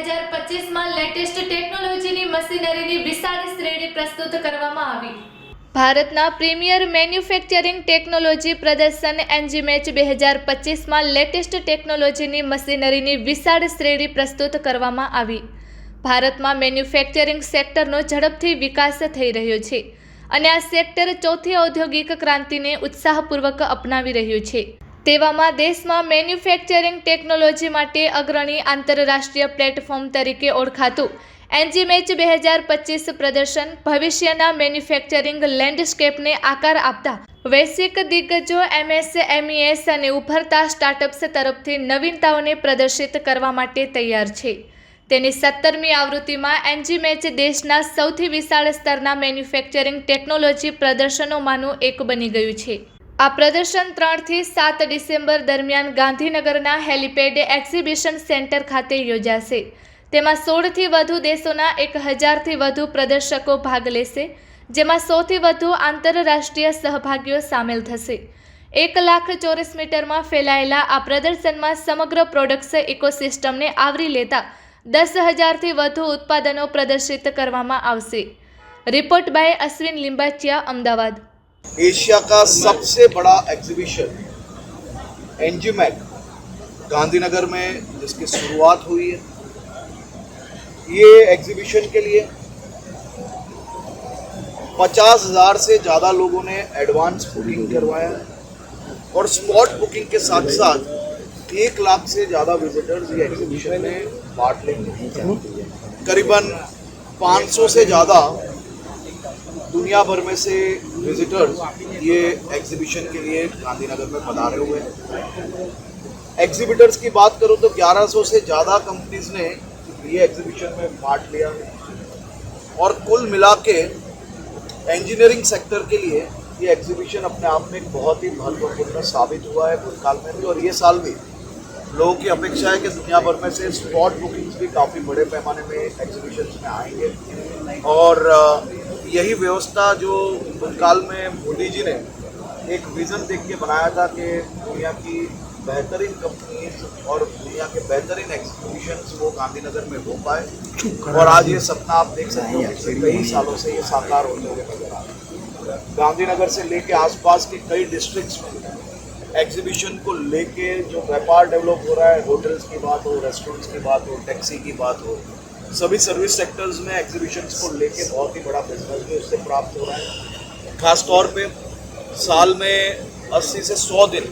હજાર પચીસમાં લેટેસ્ટ ટેકનોલોજીની મશીનરીની વિશાળ શ્રેણી પ્રસ્તુત કરવામાં આવી. ભારતના પ્રીમિયર મેન્યુફેક્ચરિંગ ટેકનોલોજી પ્રદર્શન એન્જીમેચ બે હજાર પચીસમાં લેટેસ્ટ ટેકનોલોજીની મશીનરીની વિશાળ શ્રેણી પ્રસ્તુત કરવામાં આવી. ભારતમાં મેન્યુફેક્ચરિંગ સેક્ટરનો ઝડપથી વિકાસ થઈ રહ્યો છે અને આ સેક્ટર ચોથી ઔદ્યોગિક ક્રાંતિને ઉત્સાહપૂર્વક અપનાવી રહ્યું છે. તેવામાં દેશમાં મેન્યુફેક્ચરિંગ ટેકનોલોજી માટે અગ્રણી આંતરરાષ્ટ્રીય પ્લેટફોર્મ તરીકે ઓળખાતું. એનજીમેચ બે હજાર પચીસ પ્રદર્શન ભવિષ્યના મેન્યુફેક્ચરિંગ લેન્ડસ્કેપને આકાર આપતા. વૈશ્વિક દિગ્ગજો એમએસએમઈએસ અને ઉભરતા સ્ટાર્ટઅપ્સ તરફથી નવીનતાઓને પ્રદર્શિત કરવા માટે તૈયાર છે. તેની સત્તરમી આવૃત્તિમાં એનજીમેચ દેશના સૌથી વિશાળ સ્તરના મેન્યુફેક્ચરિંગ ટેકનોલોજી પ્રદર્શનોમાંનું એક બની ગયું છે. આ પ્રદર્શન ત્રણથી સાત ડિસેમ્બર દરમિયાન ગાંધીનગરના હેલિપેડ એક્ઝિબિશન સેન્ટર ખાતે યોજાશે. તેમાં સોળથી વધુ દેશોના એક હજારથી વધુ પ્રદર્શકો ભાગ લેશે, જેમાં સૌથી વધુ આંતરરાષ્ટ્રીય સહભાગીઓ સામેલ થશે. એક લાખ ચોરસ મીટરમાં ફેલાયેલા આ પ્રદર્શનમાં સમગ્ર પ્રોડક્ટ્સ ઇકોસિસ્ટમને આવરી લેતા દસ હજારથી વધુ ઉત્પાદનો પ્રદર્શિત કરવામાં આવશે. Report by Ashwin Limbachiya, Ahmedabad. Asia का सबसे बड़ा एग्जीबिशन एनजीमैक गांधीनगर में, जिसकी शुरुआत हुई है। ये एग्जीबिशन के लिए पचास हज़ार से ज़्यादा लोगों ने एडवांस बुकिंग करवाया और स्पॉट बुकिंग के साथ साथ एक लाख से ज़्यादा विजिटर्स ये एग्जीबिशन में पार्ट लेंगे करीबन 500 से ज़्यादा दुनिया भर में से विजिटर्स ये एग्जीबिशन के लिए गांधीनगर में पधारे हुए हैं। एग्जीबिटर्स की बात करूँ तो 1100 से ज़्यादा कंपनीज़ ने ये एग्जीबिशन में पार्ट लिया है। और कुल मिला के इंजीनियरिंग सेक्टर के लिए ये एग्जीबिशन अपने आप में बहुत ही महत्वपूर्ण साबित हुआ है भूतकाल में भी। और ये साल भी लोगों की अपेक्षा है कि दुनिया भर में से स्पॉट बुकिंग्स भी काफ़ी बड़े पैमाने में एग्जीबिशन में आएँगे। और यही व्यवस्था जो भूतकाल में मोदी जी ने एक विज़न देख के बनाया था कि दुनिया की बेहतरीन कंपनीज़ और दुनिया के बेहतरीन एग्जीबिशन वो गांधीनगर में हो पाए। और आज ये सपना आप देख सकते हो कई सालों से ये साकार होते हुए नज़र आ गांधीनगर से लेके आसपास के कई डिस्ट्रिक्ट्स में एग्जीबिशन को लेके जो व्यापार डेवलप हो रहा है होटल्स की बात हो रेस्टोरेंट्स की बात हो टैक्सी की बात हो सभी सर्विस सेक्टर्स में एग्जीबिशंस को लेके बहुत ही बड़ा बिजनेस भी उससे प्राप्त हो रहा है खास तौर पे साल में 80 से 100 दिन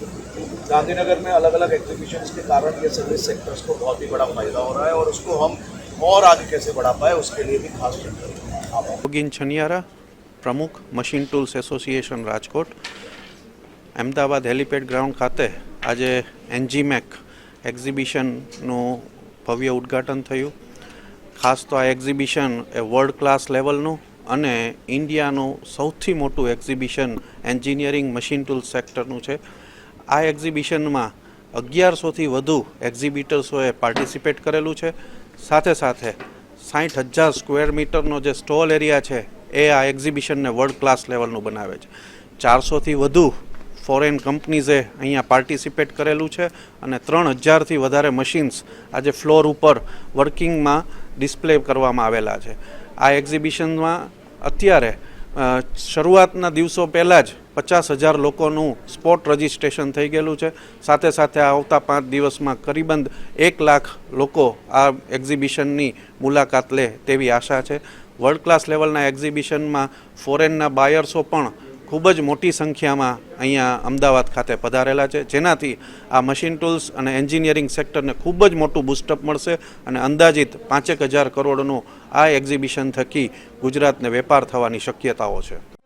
गांधीनगर में अलग अलग एग्जीबिशंस के कारण ये सर्विस सेक्टर्स को बहुत ही बड़ा फायदा हो रहा है और उसको हम और आगे कैसे बढ़ा पाए उसके लिए भी खास चिंतन करेंगे आभार યોગીન છનિયારા પ્રમુખ machine tools association Rajkot Ahmedabad helipad ground ખાતે આજે એનજીમેક એક્ઝિબિશનનું ભવ્ય ઉદ્ઘાટન થયું ખાસ તો આ એક્ઝિબિશન એ વર્લ્ડ ક્લાસ લેવલનું અને ઇન્ડિયાનું સૌથી મોટું એક્ઝિબિશન એન્જિનિયરિંગ મશીન ટૂલ સેક્ટરનું છે. આ એક્ઝિબિશનમાં અગિયારસોથી વધુ એક્ઝિબિટર્સોએ પાર્ટિસિપેટ કરેલું છે. સાથે સાથે સાઠ હજાર સ્ક્વેર મીટરનો જે સ્ટોલ એરિયા છે, એ આ એક્ઝિબિશનને વર્લ્ડ ક્લાસ લેવલનું બનાવે છે. ચારસોથી વધુ ફોરેન કંપનીઝે અહીંયા પાર્ટિસિપેટ કરેલું છે અને ત્રણ હજારથી વધારે મશીન્સ આજે ફ્લોર ઉપર વર્કિંગમાં ડિસ્પ્લે કરવામાં આવેલા છે. આ એક્ઝિબિશનમાં અત્યારે શરૂઆતના દિવસો પહેલાં જ પચાસ હજાર લોકોનું સ્પોટ રજિસ્ટ્રેશન થઈ ગયેલું છે. સાથે સાથે આવતા પાંચ દિવસમાં કરીબંદ એક લાખ લોકો આ એક્ઝિબિશનની મુલાકાત લે તેવી આશા છે. વર્લ્ડ ક્લાસ લેવલના એક્ઝિબિશનમાં ફોરેનના બાયર્સો પણ ખૂબ જ મોટી સંખ્યામાં અહીંયા અમદાવાદ ખાતે પધારેલા છે. જેનાથી આ મશીન ટૂલ્સ અને એન્જિનિયરિંગ સેક્ટરને ખૂબ જ મોટું બુસ્ટઅપ મળશે અને અંદાજિત પાંચેક હજાર કરોડનું આ એક્ઝિબિશન થકી ગુજરાતને વેપાર થવાની શક્યતાઓ છે.